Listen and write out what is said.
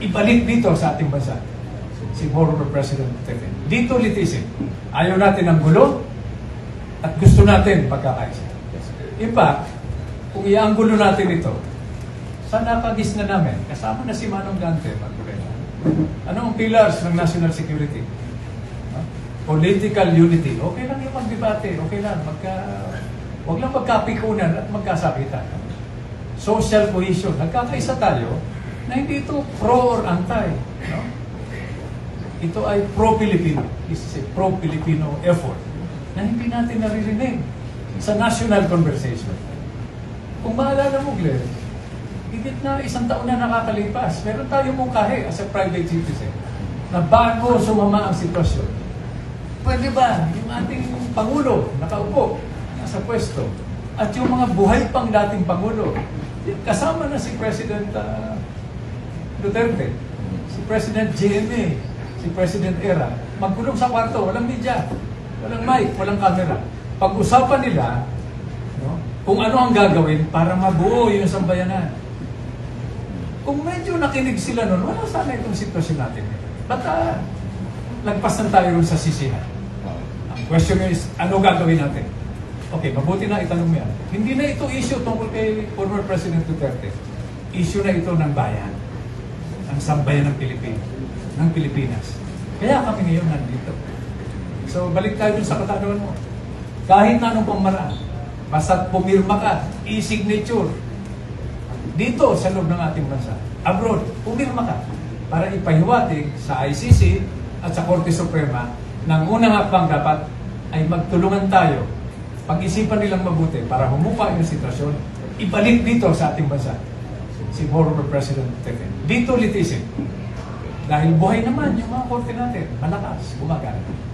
ibalik dito sa ating bansa si former President Duterte. Dito litisin. Ayaw natin ng gulo at gusto natin pagkakaisa. In fact, kung ianggulo natin ito, sa nakagis na namin, kasama na si Manong Dante, Magdalena. Ano ang pillars ng national security? Political unity. Okay lang yung magdebate. Okay lang. Magka, huwag lang magkapikunan at magkasakitan. Social cohesion. Nagkakaisa tayo na hindi ito pro or anti. No? Ito ay pro-Filipino. This is a pro-Filipino effort na hindi natin naririnig sa national conversation. Kung maalala mo, Glenn, higit na isang taon na nakakalipas, meron tayo mungkahi as a private citizen na bago sumama ang sitwasyon. Pwede ba yung ating Pangulo nakaupo nasa pwesto at yung mga buhay pang dating Pangulo, kasama na si President ah, Duterte, si President GMA, si President Era, magkulong sa kwarto, walang media, walang mic, walang camera. Pag-usapan nila no, kung ano ang gagawin para mabuo yung sambayanan. Kung medyo nakinig sila nun, wala sana itong sitwasyon natin. Ba't ah, lagpas na tayo sa sisihan? Ang question is, ano gagawin natin? Okay, mabuti na itanong mo yan. Hindi na ito issue tungkol kay former President Duterte. Issue na ito ng bayan. Ang sambayan ng Pilipinas. Ng Pilipinas. Kaya kami ngayon nandito. So, balik tayo dun sa katanungan mo. Kahit na anong pamaraan, basta pumirma ka, e-signature, dito sa loob ng ating bansa, abroad, pumirma ka para ipahiwatig sa ICC at sa Korte Suprema ng unang hakbang dapat ay magtulungan tayo pag-isipan nilang mabuti para humupa yung sitwasyon, ibalik dito sa ating bansa si former President Duterte. Dito litisin. Dahil buhay naman yung mga korte natin, malakas, gumagana.